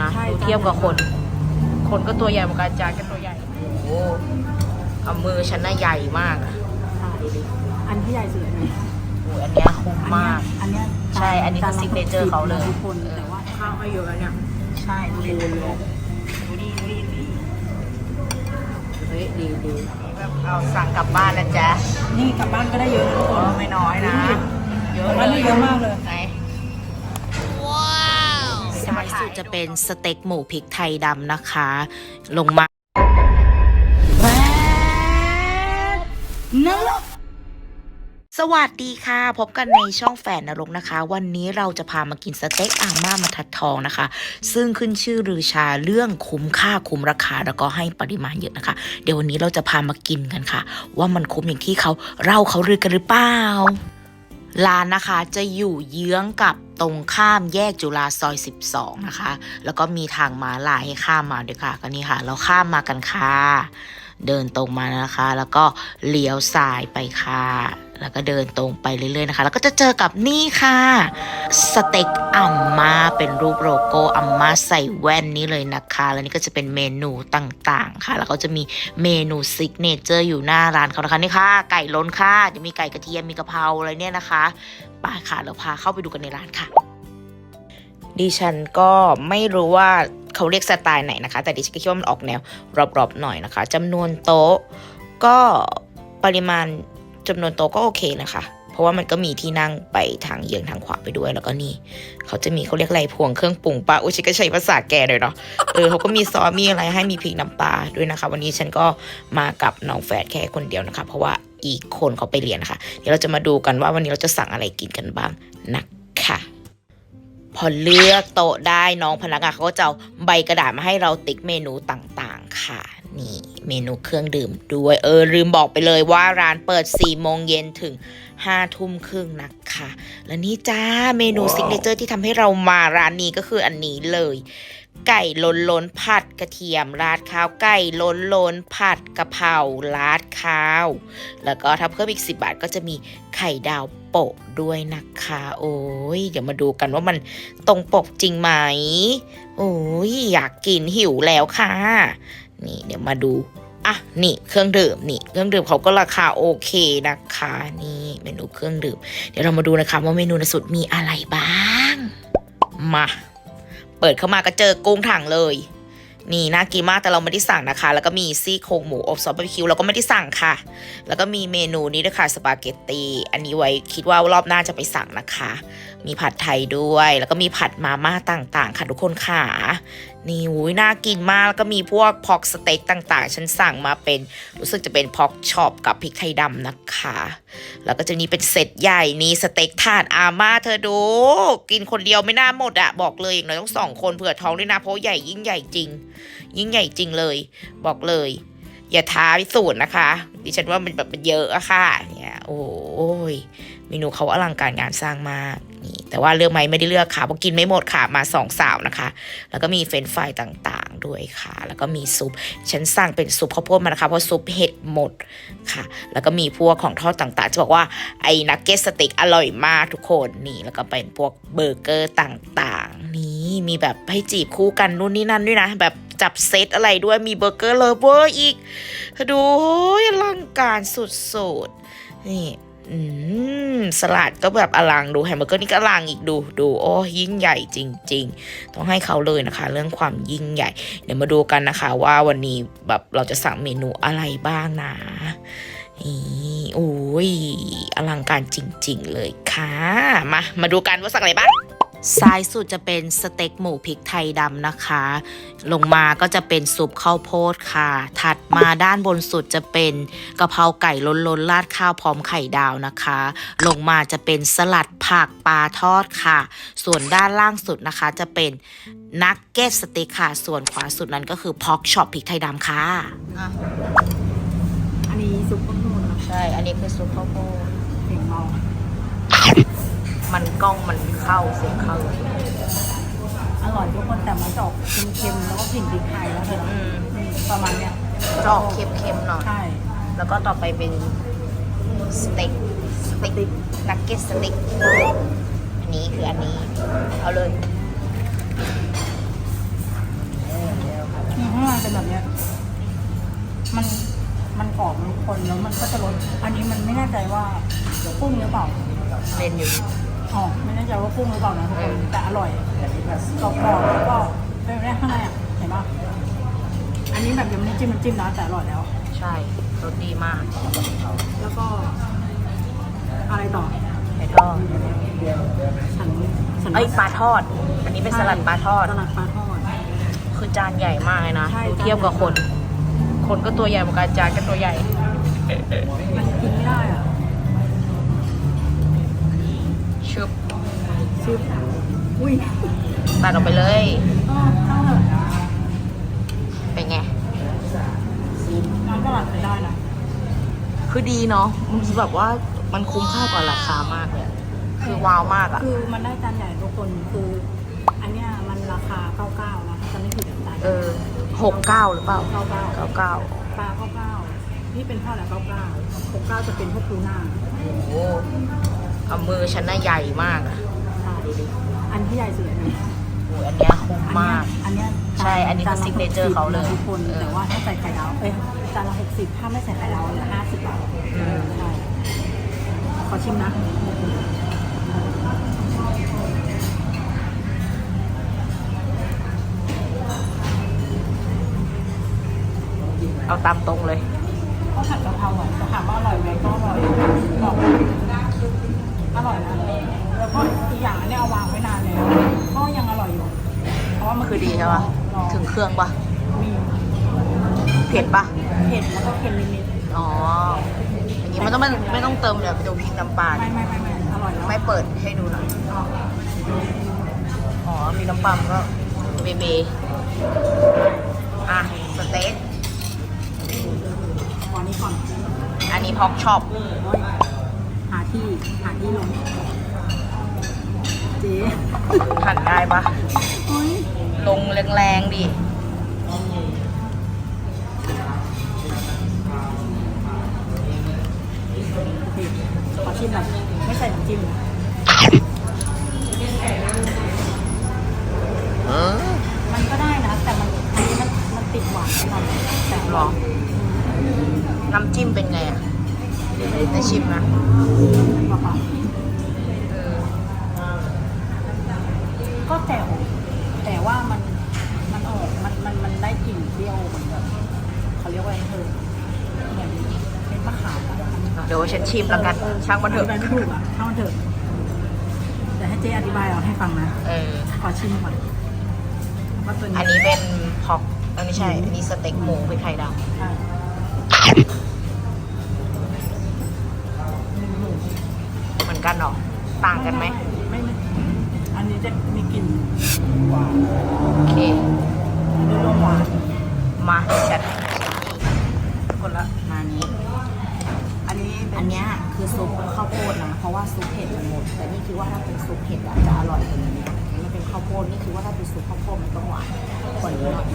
นะใช่ดูเทียบกับคน คนก็ตัวใหญ่เหมือนกันจานก็ตัวใหญ่โอ้โหเอามือฉันน่ะใหญ่มากอะดูดิอันที่ใหญ่สุดอันไหนโอ้ยอันเนี้ยคุ้มมาก อันเนี้ยใช่อันนี้คือจละ signature เขาเลย ทุกคนแต่ว่าข้าวให้เยอะแล้วเนี่ยใช่ดูดิดูดิดูดิดูดิเฮ้ยดีดีแบบเอาสั่งกลับบ้านนะจ๊ะนี่กลับบ้านก็ได้เยอะนะทุกคเอนอไม่น้อยนะ เยอะกลับเลบ้านยได้เยอะมากเลย ไหนซ้ายสุดจะเป็นสเต็กหมูพริกไทยดำนะคะ ลงมาแวบนรกสวัสดีค่ะ พบกันในช่องแฝดนรกนะคะ วันนี้เราจะพามากินสเต็กอาม่ามาทัดทองนะคะ ซึ่งขึ้นชื่อรือชาเรื่องคุ้มค่าคุ้มราคาแล้วก็ให้ปริมาณเยอะนะคะ เดี๋ยววันนี้เราจะพามากินกันค่ะ ว่ามันคุ้มอย่างที่เขาเราเขารือกันหรือเปล่าร้านนะคะจะอยู่เยื้องกับ ตรงข้ามแยกจุฬาซอย 12 นะคะ แล้วก็มีทางม้าลายให้ข้ามมาด้วยค่ะก็นี่ค่ะ เราข้ามมากันค่ะ เดินตรงมานะคะ แล้วก็เลี้ยวซ้ายไปค่ะ แล้วก็เดินตรงไปเรื่อยๆนะคะ แล้วก็จะเจอกับนี่ค่ะ สเต็กอัมมาเป็นรูปโลโก้อัมมาใส่แว่นนี้เลยนะคะ แล้วนี่ก็จะเป็นเมนูต่างๆค่ะ แล้วก็จะมีเมนูซิกเนเจอร์อยู่หน้าร้านเขานะคะนี่ค่ะ ไก่ล้นค่ะ จะมีไก่กระเทียมมีกะเพราอะไรเนี่ยนะคะไปค่ะเราพาเข้าไปดูกันในร้านค่ะ ดิฉันก็ไม่รู้ว่าเขาเรียกสไตล์ไหนนะคะ แต่ดิฉันก็คิดว่ามันออกแนวรอบๆหน่อยนะคะจำนวนโต๊ะก็ปริมาณ จำนวนโต๊ะก็โอเคนะคะ เพราะว่ามันก็มีที่นั่งไปทางเยืองทางขวาไปด้วยแล้วก็นี่เขาจะมีเขาเรียกอะไรพวงเครื่องปรุงปลาอุ้ยฉันก็ใช้ภาษาแกเลยเนาะเออเขาก็มีซอสมีอะไรให้มีพริกน้ำปลาด้วยนะคะ วันนี้ฉันก็มากับน้องแฝดแค่คนเดียวนะคะ เพราะว่าอีกคนเขาไปเรียนนะคะ เดี๋ยวเราจะมาดูกันว่าวันนี้เราจะสั่งอะไรกินกันบ้างนะคะพอเลือกโต๊ะได้น้องพนักงานเขาก็จะเอาใบกระดาษมาให้เราติ๊กเมนูต่างๆ ค่ะ นี่ เมนูเครื่องดื่มด้วยเออลืมบอกไปเลยว่าร้านเปิด 4 โมงเย็นถึง5ทุ่มครึ่งนะคะ และนี่จ้าเมนูซิกเนเจอร์ที่ทำให้เรามาร้านนี้ก็คืออันนี้เลย ไก่ล้นล้นๆผัดกระเทียม ราดข้าวไก่ล้นล้นๆผัดกะเพราราดข้าว แล้วก็ถ้าเพิ่มอีก 10 บาทก็จะมีไข่ดาวโปะด้วยนะคะ โอ้ยเดี๋ยวมาดูกันว่ามันตรงปกจริงไหม โอ้ยอยากกินหิวแล้วค่ะ นี่เดี๋ยวมาดูอะนี่เครื่องดื่มนี่เครื่องดื่มเขาก็ราคาโอเคนะคะนี่เมนูเครื่องดื่ม เดี๋ยวเรามาดูนะคะว่าเมนูในสุดมีอะไรบ้างมาเปิดเข้ามาก็เจอกุ้งถังเลยนี่น่ากินมากแต่เราไม่ได้สั่งนะคะ แล้วก็มีซี่โครงหมูอบซอสบาร์บีคิวเราก็ไม่ได้สั่งค่ะ แล้วก็มีเมนูนี้ด้วยค่ะสปาเกตตีอันนี้ไว้คิดว่ารอบหน้าจะไปสั่งนะคะ มีผัดไทยด้วย แล้วก็มีผัดมาม่าต่างๆ ค่ะทุกคนค่ะ นี่อุ้ยน่ากินมากแล้วก็มีพวกพอกสเต็กต่างๆ ฉันสั่งมาเป็นรู้สึกจะเป็นพอกช็อปกับพริกไทยดำนะคะ แล้วก็จะมีเป็นเซตใหญ่นี่สเต็กถาดอาม่าเธอดู กินคนเดียวไม่น่าหมดอะบอกเลยอย่างน้อยต้องสองคนเผื่อท้องด้วยนะเพราะใหญ่ยิ่งใหญ่จริง ยิ่งใหญ่จริงเลย บอกเลย อย่าท้าพิสูจน์นะคะ ดิฉันว่ามันแบบมันเยอะอะค่ะเนี่ยโอ้ยเมนูเขาอลังการงานสร้างมาก แต่ว่าเลือกไหมไม่ได้เลือกค่ะเพราะกินไม่หมดค่ะมาสองสาวนะคะ แล้วก็มีเฟรนฟรายต่างๆด้วยค่ะ แล้วก็มีซุปฉันสั่งเป็นซุปข้าวโพดมานะคะเพราะซุปเห็ดหมดค่ะ แล้วก็มีพวกของทอดต่างๆ จะบอกว่าไอ้นักเก็ตสเต็กอร่อยมากทุกคนนี่ แล้วก็เป็นพวกเบอร์เกอร์ต่างๆ นี่มีแบบให้จีบคู่กันนู่นนี่นั่นด้วยนะแบบจับเซตอะไรด้วยมีเบอร์เกอร์เลเวอร์อีกดูอลังการสุดๆนี่ สลัดก็แบบอลังดูแฮมเบอร์เกอร์นี่ก็อลังอีกดูดูโอ้ยิ่งใหญ่จริง ๆ ต้องให้เขาเลยนะคะ เรื่องความยิ่งใหญ่ เดี๋ยวมาดูกันนะคะ ว่าวันนี้แบบเราจะสั่งเมนูอะไรบ้างนะนี่โอ้ยอลังการจริง ๆ เลยค่ะ มามาดูกันว่าสั่งอะไรบ้าง ซ้ายสุดจะเป็นสเต็กหมูพริกไทยดำนะคะ ลงมาก็จะเป็นซุปข้าวโพดค่ะ ถัดมาด้านบนสุดจะเป็นกะเพราไก่ล้นๆราดข้าวพร้อมไข่ดาวนะคะ ลงมาจะเป็นสลัดผักปลาทอดค่ะ ส่วนด้านล่างสุดนะคะจะเป็นนักเก็ตสเต็กค่ะ ส่วนขวาสุดนั้นก็คือพอกช็อปพริกไทยดำค่ะอะอันนี้ซุปข้าวโพดนะใช่ อันนี้คือซุปข้าวโพดเสียงเมา มันกล้องมันเข้าเสียงเข้าอร่อยทุกคนแต่มันจะออกเค็มๆแล้วก็กลิ่นพริกไทยแล้วเธออืมนี่ประมาณเนี้ยจะออกเค็มๆหน่อย ใช่แล้วก็ต่อไปเป็นสเต็กสเต็กนักเก็ตสเต็กอันนี้คืออันนี้ เอาเลย อืมข้างในเป็นแบบเนี้ยมันมันกรอบมันคนแล้วมันก็จะรสอันนี้มันไม่แน่ใจว่ากุ้งหรือเปล่า เล่นอยู่ อ๋อไม่แน่ใจว่ากุ้งหรือเปล่านะทุกคนแต่อร่อยกรอบๆแล้วก็เป็นแบบนี้ข้างในอะเห็นปะอันนี้แบบยังไม่ได้จิ้มน้ำจิ้มนะแต่อร่อยแล้ว ใช่รสดีมากแล้วก็อะไรต่อไข่ทอดฉันฉันเอ้ยปลาทอด อันนี้เป็นสลัดปลาทอดสลัดปลาทอด คือจานใหญ่มากเลยนะใช่ดูเทียบกับคน คนก็ตัวใหญ่เหมือนกันจานก็ตัวใหญ่มันกินไม่ได้อะ ชิบอุ้ยตัดออกไปเลยอ๋อเข้าเถอะเป็นไง น้ำสลัดไปได้นะคือดีเนาะ มันแบบว่ามันคุ้มค่ากว่าราคามากเลยอะคือว้าวมากอะ คือมันได้จานใหญ่ทุกคนคือ อันเนี้ยมันราคา 99นะถ้าจะไม่ผิดจานเออหกเก้าหรือเปล่า99เก้าเก้าปลา99นี่เป็นเท่าไหร่99 69จะเป็นพวกทูน่า โอ้โหเอามือฉันน่ะใหญ่มากอะใช่ อันที่ใหญ่สุดอันนี้โอ้ยอันเนี้ยคุ้มมาก อันเนี้ยใช่อันนี้คือจาละ signature 60เขาเลยทุกคนเออแต่ว่าถ้าใส่ไข่ดาวเอ้ยจานละ60ถ้าไม่ใส่ไข่ดาวเหลือ50บาทอืม ใช่ขอชิมนะเอาตามตรงเลย ข้าวผัดกะเพราอะจะถามว่าอร่อยไหมก็อร่อยบอกอร่อยนะ แล้วก็อีกอย่างอันเนี้ยเอาวางไว้นานแล้วก็ยังอร่อยอยู่ เพราะว่ามันคือดีใช่ปะลองถึงเครื่องปะมีเผ็ดปะเผ็ดแล้วก็เค็มนิดอ๋ออย่างนี้มันต้องไม่ไม่ต้องเติมแบบดูพริกน้ำปลาๆไม่ไม่ไม่ไม่อร่อยแล้วไม่เปิดให้ดูหน่อย อ๋อมีน้ำปั๊มก็เบเบอะ สเต็กวางนี้ก่อนอันนี้พอกช็อปโอ้ยหาที่หาที่ลง เจ๊หั่นได้ปะโอ้ยลงแรงๆดิโอเคขอชิมหน่อยไม่ใส่น้ำจิ้มนะมันก็ได้นะ แต่มันอันนี้มันมันติดหวานหน่อยแต่หรอน้ำจิ้มเป็นไงอะได้ชิมนะ บอกก่อน เออ ก็แจ่วแต่ว่ามันมันออกมันมันมันได้กลิ่นเปรี้ยวเหมือนแบบเขาเรียกว่าอะไรเธอเหมือนเป็นมะขามอะ เดี๋ ยวฉันชิมแล้วกันช่างมันเถอะธิบยไม่ถูกอะช่างมันเถอะเดี๋ยวให้เจ๊อธิบายเอาให้ฟังนะ เออ ขอชิมก่อนว่าตัวนี้อันนี้เป็นพอกเออไม่ใช่ อันนี้สเต็กหมูพริกไทยดใช่ำเหมือนกันเหรอ ต่างกันไหมไม่ไม่อันนี้จะมีกลิ่นหวานโอเคอันนี้รวมหวานมา ว่าซุปเผ็ดมันหมด แต่นี่คิดว่าถ้าเป็นซุปเผ็ดอะจะอร่อยกว่านี้มันเป็นข้าวโพดนี่คิดว่าถ้าเป็นซุปข้าวโพดมันต้องหวานกว่านี้หน่อย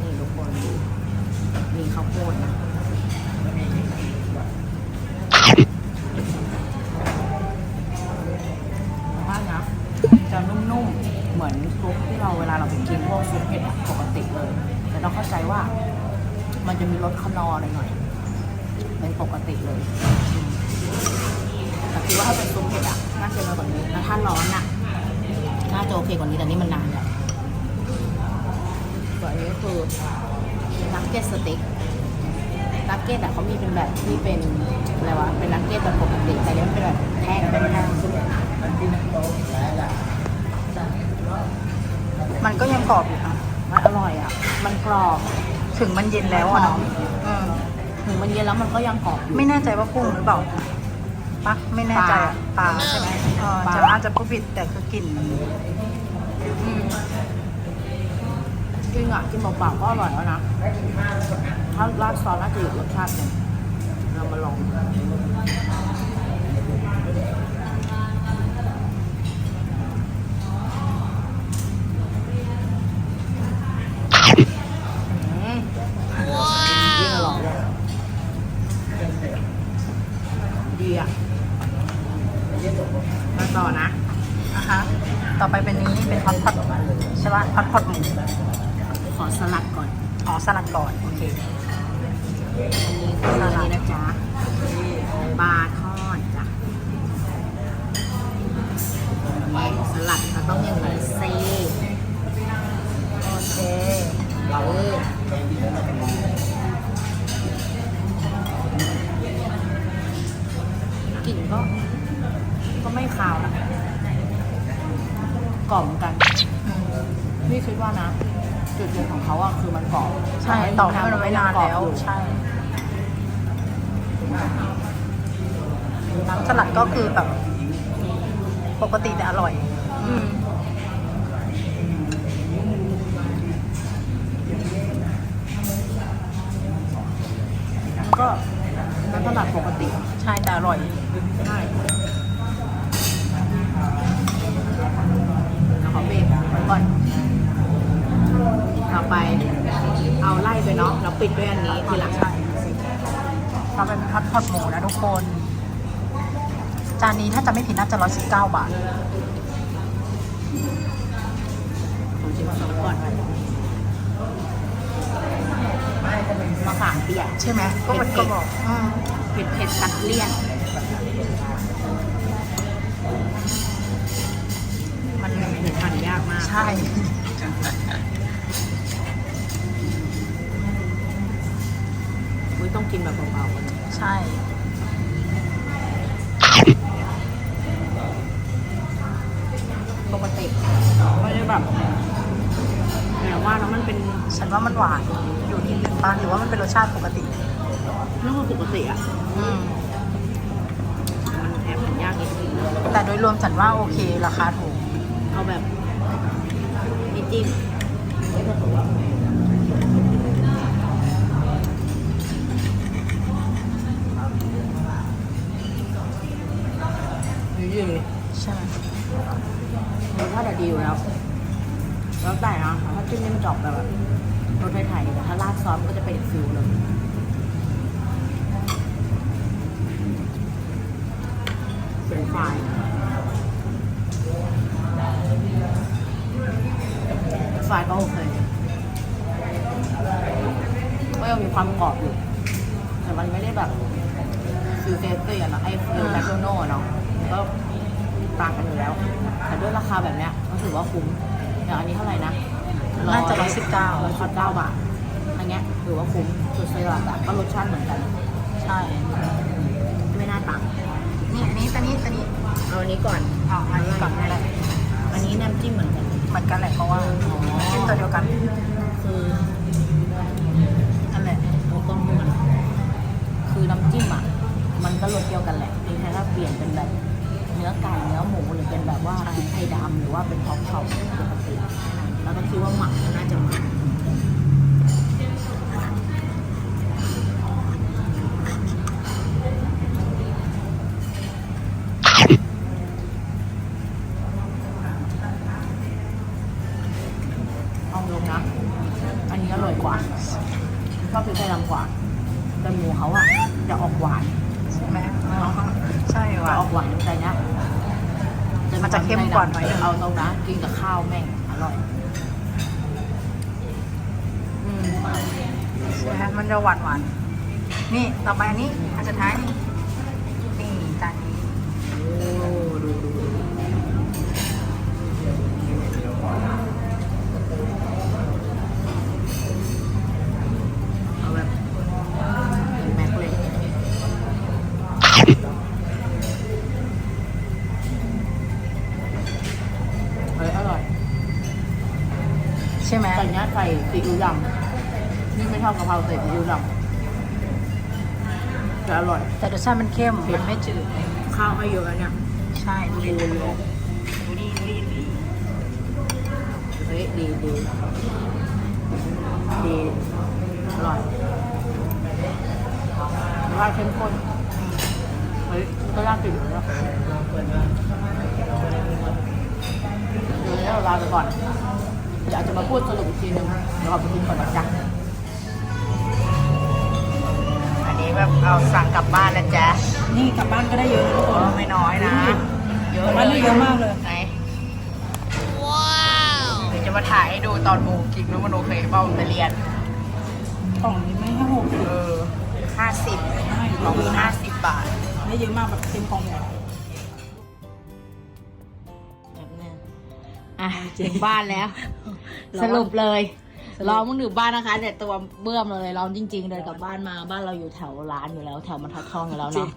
นี่ทุกคนดูมีข้าวโพดนะว่านะจะนุ่มๆ เหมือนซุปที่เราเวลาเราไปกินพวกซุปเผ็ดปกติเลย แต่ต้องเข้าใจว่ามันจะมีรสขนอหน่อยๆ เป็นปกติเลยแต่คิดว่าถ้าเป็นซุปเผ็ดอะน่าจะน้อยกว่านี้แล้วถ้าร้อนอะน่าจะโอเคกว่านี้แต่นี่มันนานแล้วส่วนอันนี้คือนักเก็ตสเต็กนักเก็ตอะเขามีเป็นแบบที่เป็นอะไรวะเป็นนักเก็ตแบบปกติแต่อันนี้มันเป็นแบบแท่งเป็นแท่งซุปมันก็ยังกรอบอยู่นะมันอร่อยอะ มันกรอบ ถึงมันเย็นแล้วอะเนาะอืม ถึงมันเย็นแล้วมันก็ยังกรอบอยู่ ไม่แน่ใจว่ากุ้งหรือเปล่าปะไม่แน่ใจอะปลาใช่ไหมเออปลา จะน่าจะผู้ผิดแต่คือกลิ่นอืมกินอะกินเปล่าๆก็อร่อยแล้วนะถ้าราดซอสน่าจะอยู่รสชาติหนึงเรามาลองอื ต่อนะนะคะต่อไปเป็นนี้เป็นฮอตพอตใช่ปะพัดพอดหมูขอสลัดก่อนอ๋อสลัดก่อน โอเค อันนี้คืออันนี้นะจ๊ะปลาทอดจ้ะสลัดก็ต้องอย่างนี้สิโอเคเออกลิ่นก็ก็ไม่คาวนะ กรอบเหมือนกันอืมนี่คิดว่านะ จุดเด่นของเขาอะคือมันกรอบใช่ต่อให้มันไว้นานกรอบแล้วอยู่ใช่น้ำสลัดก็คือแบบ ปกติแต่อร่อยอืมมันก็น้ำสลัดปกติ ใช่แต่อร่อยใช่ กไว้ก่อนต่อไป เอาไล่ไปเนาะแล้วปิดด้วยอันนี้ทีหลังใช่เราเป็นพัดพอดหมูนะทุกคน จานนี้ถ้าจะไม่ผิดน่าจะร้อยสิบเก้าบาทผมชิมซอสก่อนมะขามเปียกใช่ไหมก็มันก็บอกอืมเผ็ดเผ็ดตัดเลี่ยนมันานยากมากใช่ อุ้ยต้องกินแบบเบาๆก่อนใช่ ปกติไม่ได้แบบแต่ว่าแล้วมันเป็นฉันว่ามันหวานอยู่นิดนึงป้าหรือว่ามันเป็นรสชาติปกติ เรื่องปกติอะอืมแต่มันแอบหันยากนิดนึงแต่โดยรวมฉันว่าโอเคราคาถูก เอาแบบ ไม่จิ้มดีเลยใช่ไหมรสชาติอะดีอยู่แล้ว แล้วแต่นะถ้าจิ้มนี่มันจะออกแบบรสไทยๆแต่ถ้าราดซอสมันก็จะเป็นอีกฟิลเลยเป็นไฟรายไฟรายก็โอเคก็ยังมีความกรอบอยู่ แต่มันไม่ได้แบบฟิลเซฟตี้อะเนาะไอ้ฟิลแมคโดนัลล์อะเนาะมันก็ต่างกันอยู่แล้ว แต่ด้วยราคาแบบเนี้ยก็ถือว่าคุ้มอย่างอันนี้เท่าไหร่นะน่าจะร้อยสิบเก้าร้อยสิบเก้าบาทอันเนี้ยถือว่าคุ้มสุดสลัดอะก็รสชาติเหมือนกัน ใช่ ไม่น่าต่างนี่อันนี้ตัวนี้ตัวนี้เอาอันนี้ก่อนอ๋ออันนี้ก่อนนี่แหละอันนี้น้ำจิ้มเหมือนกัน เหมือนกันแหละเพราะว่าจิ้มตัวเดียวกันคือนั่นแหละเราต้องดูกัน คือน้ำจิ้มอะ มันก็รสเดียวกันแหละเพียงแค่ถ้าเปลี่ยนเป็นแบบเนื้อไก่เนื้อหมูหรือเป็นแบบว่าพริกไทยดำหรือว่าเป็นท็อปช็อปปกติแล้วก็คิดว่าหมักมันน่าจะเหมือ กว่าหน่อยนึงเอาตรงนะกินกับข้าวแม่งอร่อยอืมใช่ไหมมันจะหวานหวานๆนี่ต่อไปอันนี้อันสุดท้ายนี่ ซีอิ๊วดำนี่ไม่ชอบกะเพราใส่ซีอิ๊วดำแต่อร่อย แต่รสชาติมันเข้ม มันไม่จืด ข้าวให้เยอะนะเนี่ย ใช่ดูดิดูเลยดูดีดูดีดีเฮ้ยดีดีดีอร่อยรสชาติเข้มข้นเฮ้ยก็น่ากินเลยนะเดี๋ยวนี้เราลาไปก่อน เดี๋ยวอาจจะมาพูดสรุปอีกทีนึงเดี๋ยวขอไปกินก่อนนะจ๊ะอันนี้แบบเอาสั่งกลับบ้านแล้วจ้ะนี่กลับบ้านก็ได้เยอะนะทุกคโอ้นไม่น้อยนะ เยอะเลยเยอะมากเลย ไหนว้าวเดี๋ยวจะมาถ่ายให้ดูตอนโมกินแล้วมันโอเคเปล่าไปเรียน กล่องนี้ไม่ให้หกเออห้าสิบไม่ของมีห้าสิบบาท ไม่เยอะมากแบบเต็มกล่องเลยแบบนึงอะถึงบ้านแล้ว สรุปเลยรอมึงถึงบ้านนะคะเนี่ยตัวเบื่อมเลยร้อนจริง ๆ เดินกลับบ้านมาบ้านเราอยู่แถวร้านอยู่แล้ว แถวมันทัดทองอยู่แล้วเนาะ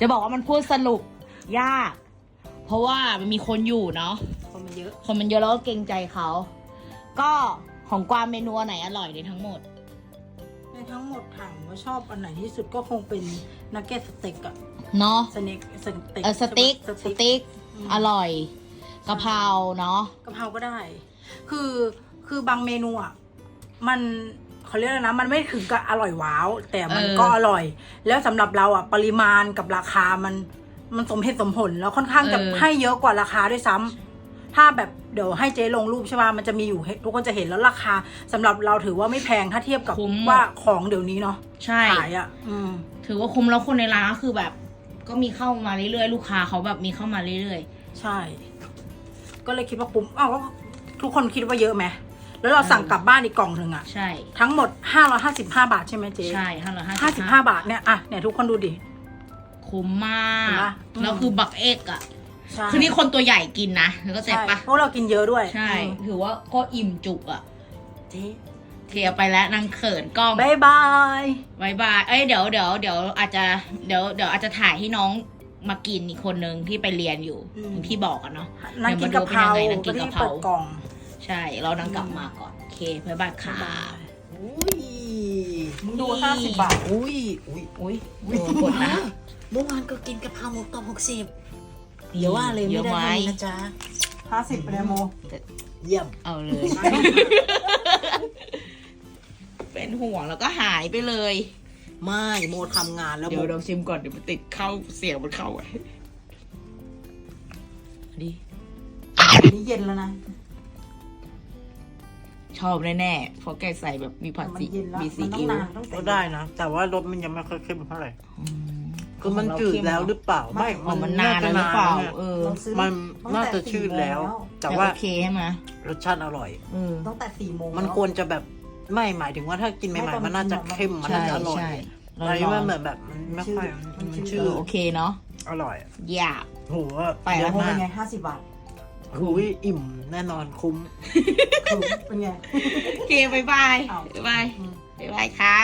จะบอกว่ามันพูดสรุปยาก เพราะว่ามันมีคนอยู่เนาะคนมันเยอะ คนมันเยอะแล้วก็เกรงใจเขาก็ของกวางเมนูอันไหนอร่อยในทั้งหมดในทั้งหมดถามว่าชอบอันไหนที่สุดก็คงเป็นนักเก็ตสเต็กอะเนาะสเน็กสเต็กเออสติ๊กสสเต็กติ๊กอืมอร่อย กะเพราเนาะกะเพราก็ได้ คือคือบางเมนูอะมันเขาเรียกอะไรนะ มันไม่ถึงกับอร่อยว้าว แต่มันก็อร่อย แล้วสำหรับเราอะปริมาณกับราคามันมันสมเหตุสมผลแล้วค่อนข้างจะให้เยอะกว่าราคาด้วยซ้ำถ้าแบบเดี๋ยวให้เจ๊ลงรูปใช่ป่ะมันจะมีอยู่ให้ทุกคนจะเห็นแล้วราคาสำหรับเราถือว่าไม่แพงถ้าเทียบกับคุ้มว่าของเดี๋ยวนี้เนาะใช่ขายอะอืมถือว่าคุ้มแล้วคนในร้านก็คือแบบ ก็มีเข้ามาเรื่อยๆลูกค้าเขาแบบมีเข้ามาเรื่อยใช่ ก็เลยคิดว่าคุ้มอ้าวก็ทุกคนคิดว่าเยอะไหมแล้วเราสั่งกลับบ้านอีกกล่องหนึ่งอะๆใช่ ทั้งหมด 555 บาทใช่ไหมเจ๊ใช่ห้าร้อยห้าห้าสิบห้าบาทเนี่ยอะเนี่ยทุกคนดูดิ คุ้มมาเห็นก ปะอืม แล้วคือบักเอกอะใช่คือนี่คนตัวใหญ่กินนะแล้วก็เจ็บใช่ปะเพราะเรากินเยอะด้วยใช่ อืมถือว่าก็อิ่มจุกอะเจ๊เคลียร์ไปแล้วนางเขินกล้องบายบาย บายบาย เอ้ยเดี๋ยวเดี๋ยวเดี๋ยวอาจจะเดี๋ยวเดี๋ยวอาจจะถ่ายให้น้อง มากินอีกคนนึงที่ไปเรียนอยู่อย่างที่บอกอะเนาะนั่งกินกะเพราเดี๋ยวมาดูเป็นยังไงนั่งกินกะเพราเปิดกล่องใช่ เรานางกลับมาก่อนโอเคบายบายค่ะ อุ้ยมึงดูห้าสิบบาท อุ้ย อุ้ยอุ้ยโดนกดนะ เมื่อวานก็กินกะเพราหมูกรอบหกสิบอย่าว่าเลยเยไม่อะได้ไหมทำนะจ๊ะ ห้าสิบไปเลยโม เยี่ยม เอาเลย เป็นห่วงแล้วก็หายไปเลย ไม่โมทำงานแล้วเดี๋โมยวเราชิมก่อนเดี๋ยวมันติดเข้าเสียงมันเข้าไว้ดีนี่เย็นแล้วนะ ชอบแน่ๆเพราะแกใส่แบบมีผัดมันซีเย็นแล้วมีซีมันต้องอิ๊วนานต้องใส่ก็ได้นะ แต่ว่ารสมันยังไม่ค่อยเข้มเท่าไหร่ อืมคือมันจืดแล้วหรือเปล่า ไม่อ๋อมันนานแล้วหรือเปล่าเออเราซื้อมันตั้งน่าแต่จะชืดแล้ว แต่แต่ว่าโอเคใช่ไหมรสชาติอร่อย เออ ตั้งแต่สี่โมงมันแล้วควรจะแบบ ไม่หมายถึงว่าถ้ากินใหม่ๆมันน่าจะเข้มมันใช่น่าจะอร่อยใช่อันนี้มันเหมือนแบบมันไม่ค่อยมันเอชื่ออโอเคเนาะอร่อยอยากโหไปแล้วเยอะเป็มานกไงห้าสิบบาทหูยอิ่มแน่นอนคุ้มคือเป็นไงโอเคบายบายอ้าวบายบายอืมบายบายค่ะ